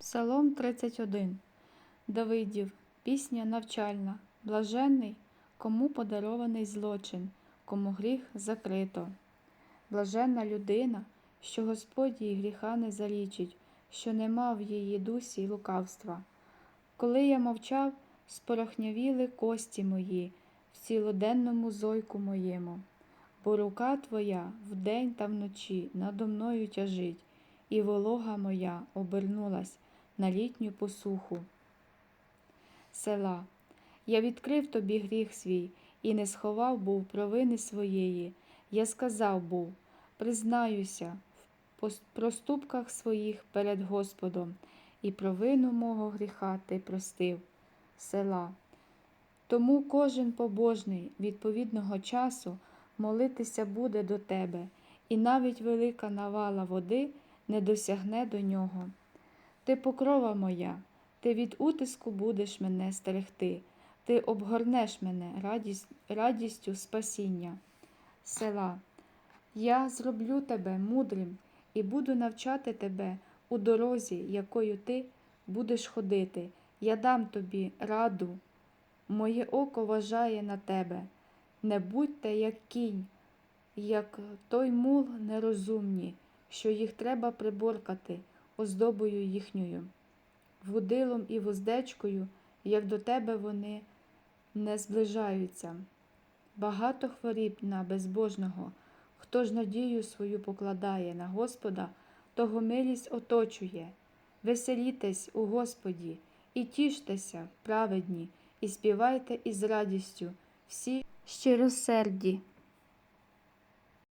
Псалом 31. Давидів. Пісня навчальна. Блаженний, кому подарований злочин, кому гріх закрито. Блаженна людина, що Господь їй гріха не залічить, що нема в її дусі лукавства. Коли я мовчав, спорохнявіли кості мої в цілоденному зойку моєму, бо рука твоя вдень та вночі надо мною тяжить, і волога моя обернулась на літню посуху. Села. Я відкрив тобі гріх свій і не сховав був провини своєї. Я сказав був, признаюся в проступках своїх перед Господом, і провину мого гріха ти простив. Села. Тому кожен побожний відповідного часу молитися буде до тебе, і навіть велика навала води не досягне до нього. Ти покрова моя, ти від утиску будеш мене стерегти, ти обгорнеш мене радість, радістю спасіння. Села. Я зроблю тебе мудрим і буду навчати тебе у дорозі, якою ти будеш ходити. Я дам тобі раду. Моє око вважає на тебе. Не будьте, як кінь, як той мул нерозумні, що їх треба приборкати оздобою їхньою, вудилом і вуздечкою, як до тебе вони не зближаються. Багато хворіб на безбожного, хто ж надію свою покладає на Господа, того милість оточує. Веселітесь у Господі, і тіштеся, праведні, і співайте із радістю всі щиросерді.